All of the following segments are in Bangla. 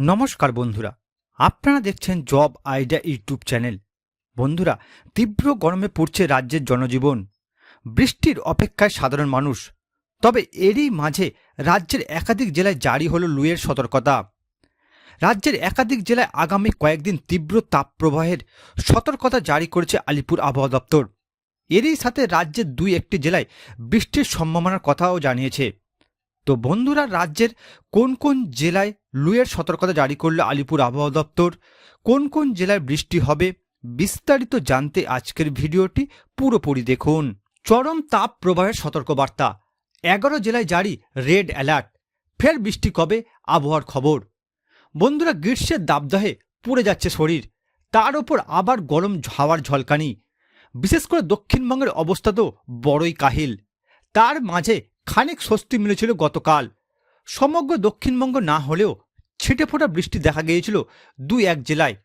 নমস্কার বন্ধুরা, আপনারা দেখছেন জব আইডিয়া ইউটিউব চ্যানেল। বন্ধুরা, তীব্র গরমে পড়ছে রাজ্যের জনজীবন। বৃষ্টির অপেক্ষায় সাধারণ মানুষ। তবে এরই মাঝে রাজ্যের একাধিক জেলায় জারি হলো লুয়ের সতর্কতা। রাজ্যের একাধিক জেলায় আগামী কয়েকদিন তীব্র তাপপ্রবাহের সতর্কতা জারি করেছে আলিপুর আবহাওয়া দপ্তর। এরই সাথে রাজ্যের দুই একটি জেলায় বৃষ্টির সম্ভাবনার কথাও জানিয়েছে। তো বন্ধুরা, রাজ্যের কোন কোন জেলায় লুয়ের সতর্কতা জারি করল আলিপুর আবহাওয়া দপ্তর? কোন কোন জেলায় বৃষ্টি হবে? বিস্তারিত জানতে আজকের ভিডিওটি পুরোপুরি দেখুন। চরম তাপ প্রবাহের সতর্কবার্তা। এগারো জেলায় জারি রেড অ্যালার্ট। ফের বৃষ্টি কবে? আবহাওয়ার খবর। বন্ধুরা, গ্রীষ্মের দাবদাহে পুড়ে যাচ্ছে শরীর। তার ওপর আবার গরম হাওয়ার ঝলকানি। বিশেষ করে দক্ষিণবঙ্গের অবস্থা তো বড়ই কাহিল। তার মাঝে খানিক স্বস্তি মিলেছিল গতকাল। সমগ্র দক্ষিণবঙ্গ না হলেও ছিটে ফোটা বৃষ্টি দেখা গিয়েছিল দুই এক জেলায়।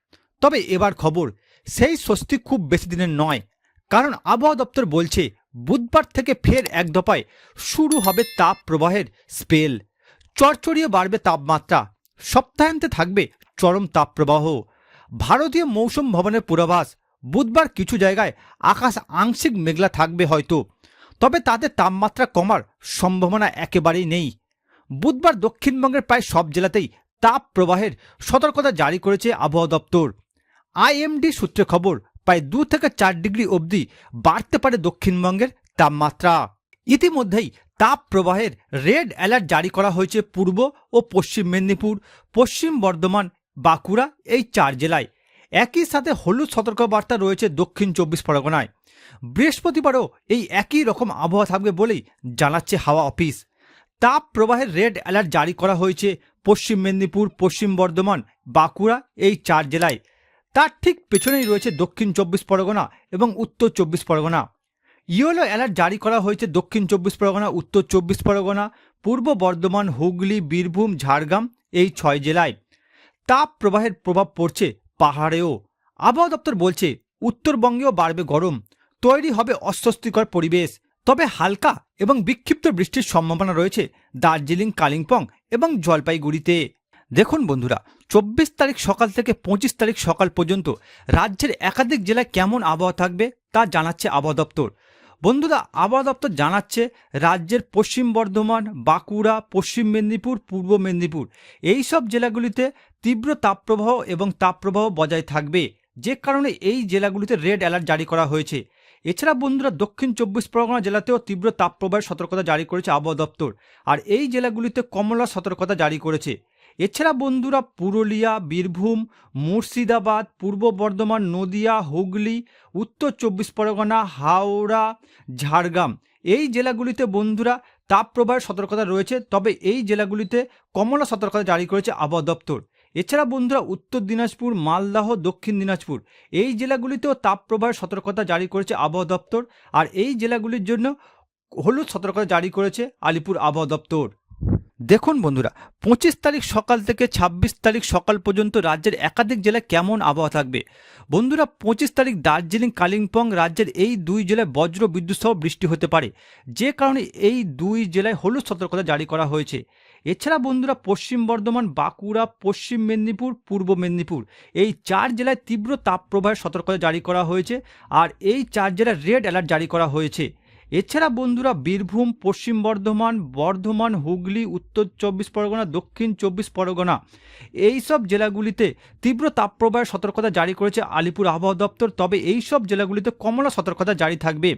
তবে এবার খবর, সেই স্বস্তি খুব বেশি দিনের নয়। কারণ আবহাওয়া দপ্তর বলছে, বুধবার থেকে ফের এক দফায় শুরু হবে তাপ প্রবাহের স্পেল। চড়চড়িয়ে বাড়বে তাপমাত্রা। সপ্তাহান্তে থাকবে চরম তাপপ্রবাহ। ভারতীয় মৌসুম ভবনের পূর্বাভাস, বুধবার কিছু জায়গায় আকাশ আংশিক মেঘলা থাকবে হয়তো। তবে তাদের তাপমাত্রা কমার সম্ভাবনা একেবারেই নেই। বুধবার দক্ষিণবঙ্গের প্রায় সব জেলাতেই তাপ প্রবাহের সতর্কতা জারি করেছে আবহাওয়া দপ্তর। আইএমডি সূত্রে খবর, প্রায় দু থেকে চার ডিগ্রি অবধি বাড়তে পারে দক্ষিণবঙ্গের তাপমাত্রা। ইতিমধ্যেই তাপ প্রবাহের রেড অ্যালার্ট জারি করা হয়েছে পূর্ব ও পশ্চিম মেদিনীপুর, পশ্চিম বর্ধমান, বাঁকুড়া এই চার জেলায়। একই সাথে হলুদ সতর্কবার্তা রয়েছে দক্ষিণ চব্বিশ পরগনায়। বৃহস্পতিবারও এই একই রকম আবহাওয়া থাকবে বলেই জানাচ্ছে হাওয়া অফিস। তাপ প্রবাহের রেড অ্যালার্ট জারি করা হয়েছে পশ্চিম মেদিনীপুর, পশ্চিম বর্ধমান, বাঁকুড়া, এই চার জেলায়। তার ঠিক পেছনেই রয়েছে দক্ষিণ চব্বিশ পরগনা এবং উত্তর চব্বিশ পরগনা। ইয়েলো অ্যালার্ট জারি করা হয়েছে দক্ষিণ চব্বিশ পরগনা, উত্তর চব্বিশ পরগনা, পূর্ব বর্ধমান, হুগলি, বীরভূম, ঝাড়গ্রাম, এই ছয় জেলায়। তাপ প্রবাহের প্রভাব পড়ছে পাহাড়েও। আবহাওয়া দপ্তর বলছে, উত্তরবঙ্গেও বাড়বে গরম। তৈরি হবে অস্বস্তিকর পরিবেশ। তবে হালকা এবং বিক্ষিপ্ত বৃষ্টির সম্ভাবনা রয়েছে দার্জিলিং, কালিম্পং এবং জলপাইগুড়িতে। দেখুন বন্ধুরা, চব্বিশ তারিখ সকাল থেকে পঁচিশ তারিখ সকাল পর্যন্ত রাজ্যের একাধিক জেলায় কেমন আবহাওয়া থাকবে তা জানাচ্ছে আবহাওয়া দপ্তর। বন্ধুরা, আবহাওয়া দপ্তর জানাচ্ছে রাজ্যের পশ্চিম বর্ধমান, বাঁকুড়া, পশ্চিম মেদিনীপুর, পূর্ব মেদিনীপুর। এই সব জেলাগুলিতে তীব্র তাপপ্রবাহ এবং তাপপ্রবাহ বজায় থাকবে। যে কারণে এই জেলাগুলিতে রেড অ্যালার্ট জারি করা হয়েছে। এছাড়া বন্ধুরা, দক্ষিণ চব্বিশ পরগনা জেলাতেও তীব্র তাপপ্রবাহের সতর্কতা জারি করেছে আবহাওয়া দপ্তর। আর এই জেলাগুলিতে কমলা সতর্কতা জারি করেছে। এছাড়া বন্ধুরা পুরুলিয়া, বীরভূম, মুর্শিদাবাদ, পূর্ব বর্ধমান, নদিয়া, হুগলি, উত্তর চব্বিশ পরগনা, হাওড়া, ঝাড়গ্রাম এই জেলাগুলিতে বন্ধুরা তাপপ্রবাহের সতর্কতা রয়েছে। তবে এই জেলাগুলিতে কমলা সতর্কতা জারি করেছে আবহাওয়া দপ্তর। এছাড়া বন্ধুরা উত্তর দিনাজপুর, মালদাহ, দক্ষিণ দিনাজপুর এই জেলাগুলিতেও তাপপ্রবাহের সতর্কতা জারি করেছে আবহাওয়া দপ্তর। আর এই জেলাগুলির জন্য হলুদ সতর্কতা জারি করেছে আলিপুর আবহাওয়া দপ্তর। দেখুন বন্ধুরা, পঁচিশ তারিখ সকাল থেকে ২৬ তারিখ সকাল পর্যন্ত রাজ্যের একাধিক জেলায় কেমন আবহাওয়া থাকবে? বন্ধুরা, পঁচিশ তারিখ দার্জিলিং, কালিম্পং রাজ্যের এই দুই জেলায় বজ্র বিদ্যুৎ সহ বৃষ্টি হতে পারে। যে কারণে এই দুই জেলায় হলুদ সতর্কতা জারি করা হয়েছে। এছাড়া বন্ধুরা, পশ্চিম বর্ধমান, বাঁকুড়া, পশ্চিম মেদিনীপুর, পূর্ব মেদিনীপুর এই চার জেলায় তীব্র তাপপ্রবাহের সতর্কতা জারি করা হয়েছে। আর এই চার জেলায় রেড অ্যালার্ট জারি করা হয়েছে। এছাড়া বন্ধুরা বীরভূম, পশ্চিম বর্ধমান বর্ধমান, হুগলি, উত্তর চব্বিশ পরগনা, দক্ষিণ চব্বিশ পরগনা এই সব জেলাগুলিতে তীব্র তাপপ্রবাহের সতর্কতা জারি করেছে আলিপুর আবহাওয়া দপ্তর। তবে এই সব জেলাগুলিতে কমলা সতর্কতা জারি থাকবে।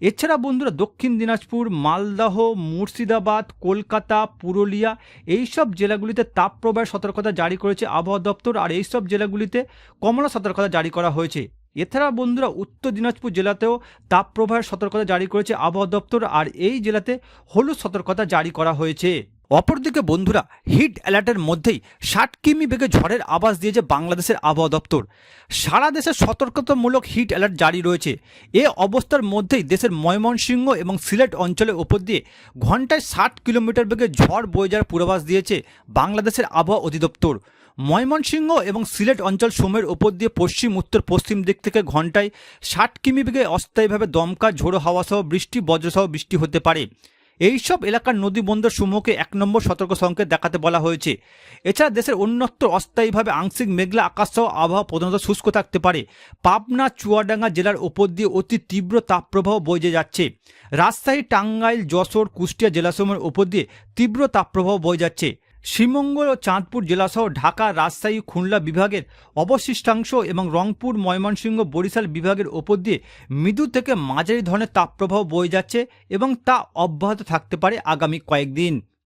এছাড়া বন্ধুরা দক্ষিণ দিনাজপুর, মালদহ, মুর্শিদাবাদ, কলকাতা, পুরুলিয়া এই সব জেলাগুলিতে তাপপ্রবাহের সতর্কতা জারি করেছে আবহাওয়া দপ্তর। আর এই সব জেলাগুলিতে কমলা সতর্কতা জারি করা হয়েছে। এছাড়া বন্ধুরা উত্তর দিনাজপুর জেলাতেও তাপপ্রবাহের সতর্কতা জারি করেছে আবহাওয়া দপ্তর, আর এই জেলাতে হলুদ সতর্কতা জারি করা হয়েছে। অপরদিকে বন্ধুরা, হিট অ্যালার্টের মধ্যেই ষাট কিমি বেগে ঝড়ের আবাস দিয়েছে বাংলাদেশের আবহাওয়া দপ্তর। সারা দেশে সতর্কতামূলক হিট অ্যালার্ট জারি রয়েছে। এ অবস্থার মধ্যেই দেশের ময়মনসিংহ এবং সিলেট অঞ্চলের ওপর দিয়ে ঘন্টায় ষাট কিলোমিটার বেগে ঝড় বয়ে যাওয়ার পূর্বাভাস দিয়েছে বাংলাদেশের আবহাওয়া অধিদপ্তর। ময়মনসিংহ এবং সিলেট অঞ্চল সময়ের ওপর দিয়ে পশ্চিম, উত্তর, পশ্চিম দিক থেকে ঘন্টায় ষাট কিমি বেগে অস্থায়ীভাবে দমকা, ঝোড়ো হাওয়া সহ বৃষ্টি, বজ্রসহ বৃষ্টি হতে পারে। এইসব এলাকার নদী বন্দর সমূহকে এক নম্বর সতর্ক সংকেত দেখাতে বলা হয়েছে। এছাড়া দেশের অন্যত্র অস্থায়ীভাবে আংশিক মেঘলা আকাশ সহ আবহাওয়া প্রধানত শুষ্ক থাকতে পারে। পাবনা, চুয়াডাঙ্গা জেলার ওপর দিয়ে অতি তীব্র তাপপ্রবাহ বয়ে যাচ্ছে। রাজশাহী, টাঙ্গাইল, যশোর, কুষ্টিয়া জেলাসমূহের ওপর দিয়ে তীব্র তাপপ্রবাহ বয়ে যাচ্ছে। শ্রীমঙ্গল ও চাঁদপুর জেলাসহ ঢাকা, রাজশাহী, খুলনা বিভাগের অবশিষ্টাংশ এবং রংপুর, ময়মনসিংহ, বরিশাল বিভাগের ওপর দিয়ে মৃদু থেকে মাঝারি ধরনের তাপপ্রবাহ বয়ে যাচ্ছে এবং তা অব্যাহত থাকতে পারে আগামী কয়েকদিন।